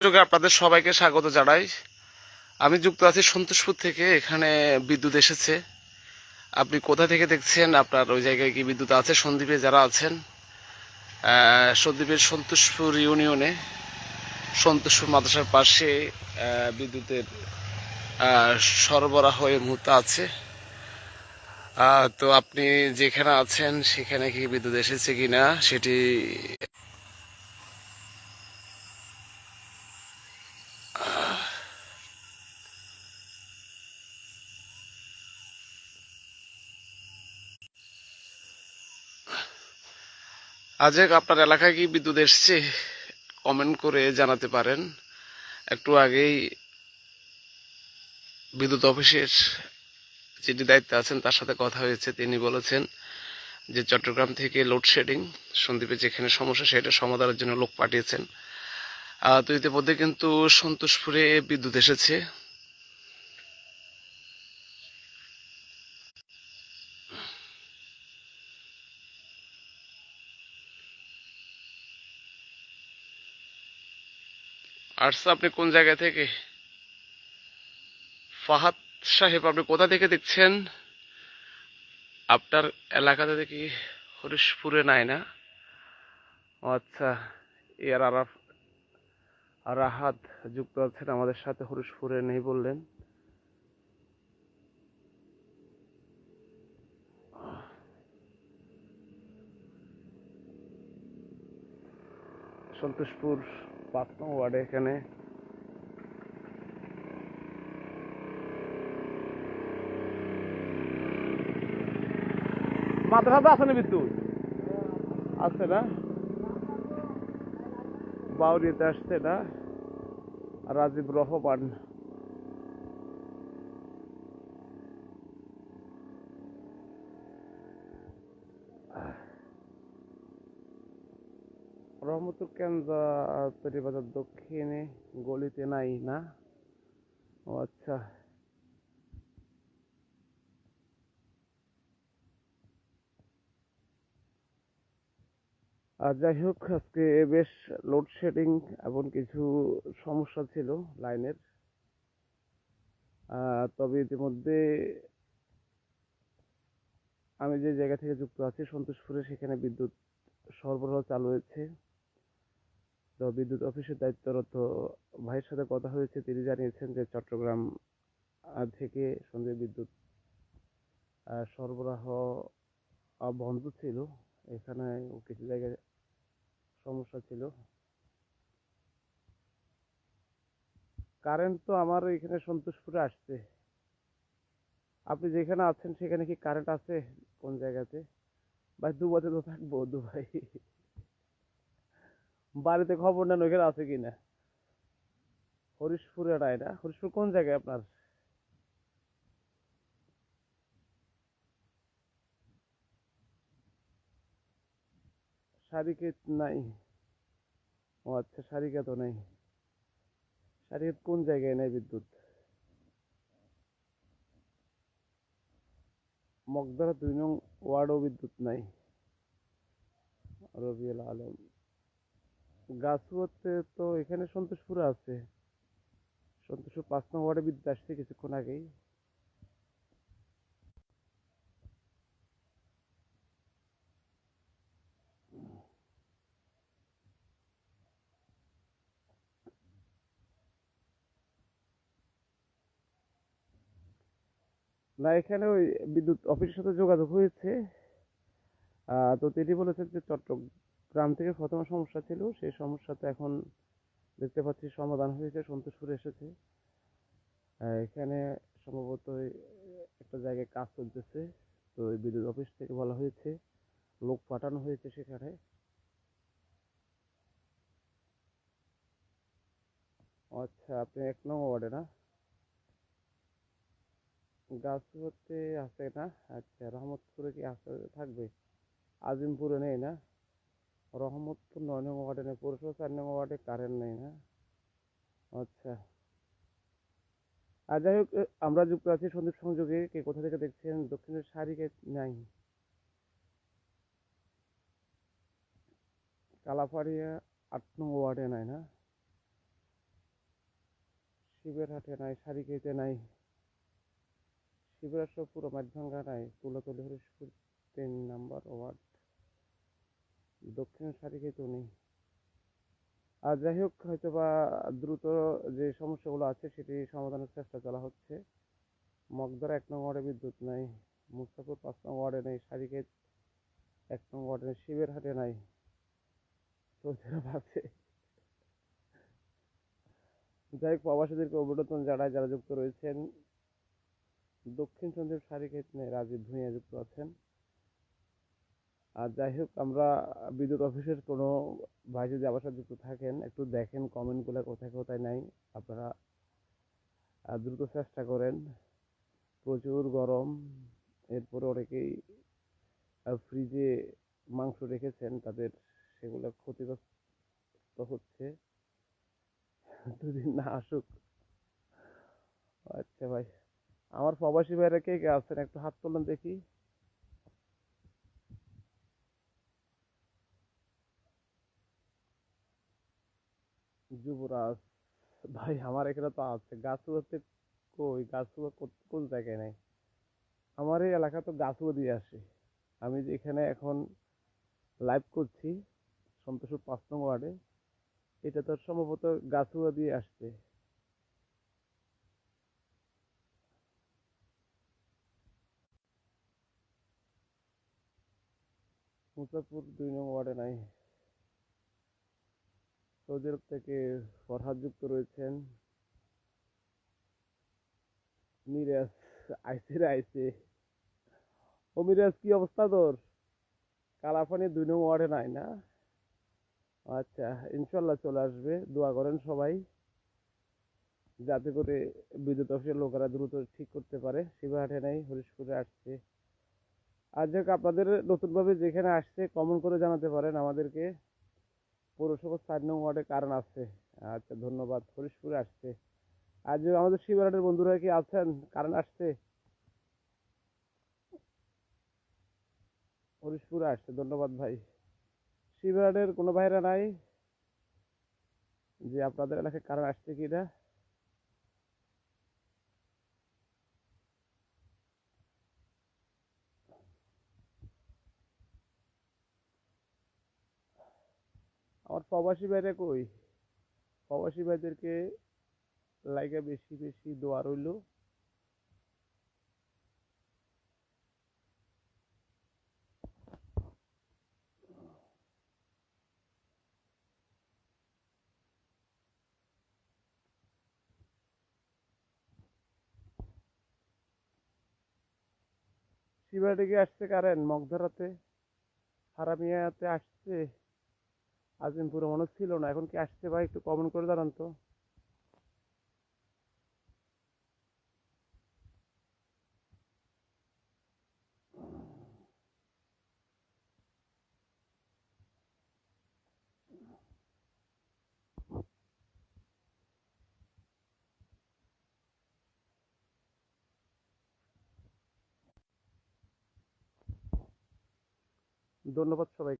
যোগে আপনাদের সবাইকে স্বাগত জানাই। আমি যুক্ত আছি সন্তোষপুর থেকে এখানে বিদ্যুৎ এসেছে। আপনি কোথা থেকে দেখছেন? আপনার ওই জায়গায় কি বিদ্যুৎ আছে? সন্দ্বীপে যারা আছেন আহ, সন্দ্বীপের সন্তোষপুর ইউনিয়নে সন্তোষপুর মাদ্রাসার পাশে বিদ্যুতের সরবরাহ এই মুহূর্তে আছে। তো আপনি যেখানে আছেন সেখানে কি বিদ্যুৎ এসেছে কি না সেটি আজ আপনার এলাকায় কি বিদ্যুৎ এসছে? কমেন্ট করে জানাতে পারেন। একটু আগেই বিদ্যুৎ অফিসের যিনি দায়িত্বে আছেন, তার সাথে কথা হয়েছে। তিনি বলেছেন যে চট্টগ্রাম থেকে লোডশেডিং সন্দ্বীপে যেখানে সমস্যা, সেটা সমাধানের জন্য লোক পাঠিয়েছেন। তো ইতিমধ্যে কিন্তু সন্তোষপুরে বিদ্যুৎ এসেছে। আচ্ছা আপনি কোন জায়গা থেকে? ফাহাদ সাহেব, আপনি কোথা থেকে দেখছেন? আপনার এলাকাতে দেখি হরিশপুরে নাই না? আচ্ছা এর আরাফ রাহাত যুক্ত আছেন আমাদের সাথে, হরিশপুরে নেই বললেন। সন্তোষপুর পাঁচ ওয়ার্ডে এখানে। আছে না বিদ্যুৎ আছে না? বাউরিতে আসছে না। রাজীব রহমান। রহমতুল কেন্দ্র তৈরিবাজার দক্ষিণে গলিতে নাই না? ও আচ্ছা। আর যাই হোক, আজকে বেশ লোডশেডিং এবং কিছু সমস্যা ছিল লাইনের। তবে ইতিমধ্যে আমি যে জায়গা থেকে যুক্ত আছি, সন্তোষপুরে, সেখানে বিদ্যুৎ সরবরাহ চালু হয়েছে। তো বিদ্যুৎ অফিসের দায়িত্বরত ভাইয়ের সাথে কথা হয়েছে। তিনি জানিয়েছেন যে চট্টগ্রাম থেকে সন্ধ্যে বিদ্যুৎ সরবরাহ বন্ধ ছিল। এখানে কিছু জায়গায় সমস্যা ছিল। কারেন্ট তো আমার এখানে সন্তোষপুরে আসছে। আপনি যেখানে আছেন সেখানে কি কারেন্ট আছে কোন জায়গাতে? ভাই দুবাইতে তো থাকব দুবাই বাড়িতে খবর নেন, ওইখানে আছে কিনা? হরিশপুরে নাই না? হরিশপুর কোন জায়গায় আপনার? সারিকেত নাই। ও আচ্ছা সারিকা নাই। সারিকেত কোন জায়গায় নাই বিদ্যুৎ? মগদারা দুই নং ওয়ার্ডও বিদ্যুৎ নাই। রবিউল আলম। গাছুয়াতে তো এখানে সন্তোষপুরে আছে। সন্তোষপুর পাঁচ নং ওয়ার্ডে বিদ্যুৎ আসছে কিছুক্ষণ আগেই। না, এখানে ওই বিদ্যুৎ অফিসের সাথে যোগাযোগ হয়েছে। তো তিনি বলেছেন যে চট্টগ্রাম থেকে প্রথমে সমস্যা ছিল, সেই সমস্যা তো এখন দেখতে পাচ্ছি সমাধান হয়েছে সন্তোষপুরে এসেছে। এখানে সম্ভবত একটা জায়গায় কাজ চলতেছে, তো বিদ্যুৎ অফিস থেকে বলা হয়েছে, লোক পাঠানো হয়েছে সেখানে। আচ্ছা আপনি এক নম্বর ওয়ার্ডে না? গাছুয়াতে আছে না? আচ্ছা রহমতপুরে কি আছে থাকবে? আজিমপুরে নেই না? রহমতপুর নয় নম্বর ওয়ার্ডে নেই, পৌরসভা চার নম্বর ওয়ার্ডে কারেন্ট নেই না আচ্ছা। আর যাই হোক আমরা যুক্ত আছি সন্দীপ সংযোগে, কে কোথা থেকে দেখছেন? দক্ষিণের সারিকে নাই। কালাপাড়িয়া আট নম্বর ওয়ার্ডে নাই, না? শিবের হাটে নাই শাড়ি খেতে নাই। শিবের সব পুরো মাঠভাঙ্গা নাই, তুলাতলি হরিশপুর তিন নাম্বার ওয়ার্ড। দক্ষিণ শাড়ি খেতেও নেই। আর যাই হোক হয়তো বা দ্রুত যে সমস্যাগুলো আছে, সেটি সমাধানের চেষ্টা চলা হচ্ছে। মগদার এক নং ওয়ার্ডে বিদ্যুৎ নাই। মুস্তাপুর পাঁচ নং ওয়ার্ডে নেই। শাড়িক্ষেত এক নং ওয়ার্ডে নেই। শিবের হাটে নাই। আছে যাই হোক, প্রবাসীদেরকে অভিনন্দন জানায় যারা যুক্ত রয়েছেন। দক্ষিণ সন্দ্বীপ শাড়িক্ষেত নিয়ে রাজীব ভূঁইয়া যুক্ত আছেন। আর যাই হোক, আমরা বিদ্যুৎ অফিসের কোনো ভাই যদি আমার সাথে যুক্ত থাকেন, একটু দেখেন কমেন্টগুলো কোথায় কোথায় নাই, আপনারা দ্রুত চেষ্টা করেন। প্রচুর গরম, এরপরে অনেকেই ফ্রিজে মাংস রেখেছেন, তাদের সেগুলো ক্ষতিগ্রস্ত হচ্ছে। দুদিন না আসুক। আচ্ছা ভাই, আমার প্রবাসী ভাইরা কে কে আছেন? একটু হাত তোলেন দেখি। যুবরাজ, ভাই, আমার এখানে তো আছে। গাছুয়াতে কই? কোত- কোন জায়গায় নাই? আমার এই এলাকা তো গাছুয়া দিয়ে আসে। আমি যে এখানে লাইভ করছি সন্তোষপুর পাঁচ নং ওয়ার্ডে, এটা তো সম্ভবত গাছুয়া দিয়ে আসছে মুসাফুর দুই নং ওয়ার্ডে নাই। সৌদি আরব থেকে ফরহাদ যুক্ত রয়েছেন মিরাজ আইসে রে ও মিরাজ কি অবস্থা তোর? কালাফানি দুই নম্বর ওয়ার্ডে নাই না? আচ্ছা ইনশাল্লাহ চলে আসবে। দোয়া করেন সবাই, যাতে করে বিদ্যুৎ অফিসের লোকেরা দ্রুত ঠিক করতে পারে। শিবাহাটে নেই, হরিশপুরে আসছে। আর যাক, আপনাদের নতুনভাবে যেখানে আসছে কমন করে জানাতে পারেন আমাদেরকে। পৌরসভা চার নং ওয়ার্ডে কারণ আছে আচ্ছা ধন্যবাদ। হরিশপুরে আসছে। আর যে আমাদের শিবরাটের বন্ধুরা কি আছেন? কারণ আসছে? হরিশপুরে আসছে। ধন্যবাদ ভাই। শিবরাটের কোনো ভাইরা নাই? যে আপনাদের এলাকায় কারণ আসছে কি না? আমার প্রবাসী ভাইরা কই? প্রবাসী ভাইদেরকে লাইকা বেশি বেশি দোয়া রইল। শিবাটে কি আসছে কারেন, মগধরাতে। হারামিয়াতে আসছে। আজিমপুরে মনে ছিল না, এখন কি আসছে ভাই একটু কমেন্ট করে দাঁড়ান তো। ধন্যবাদ সবাই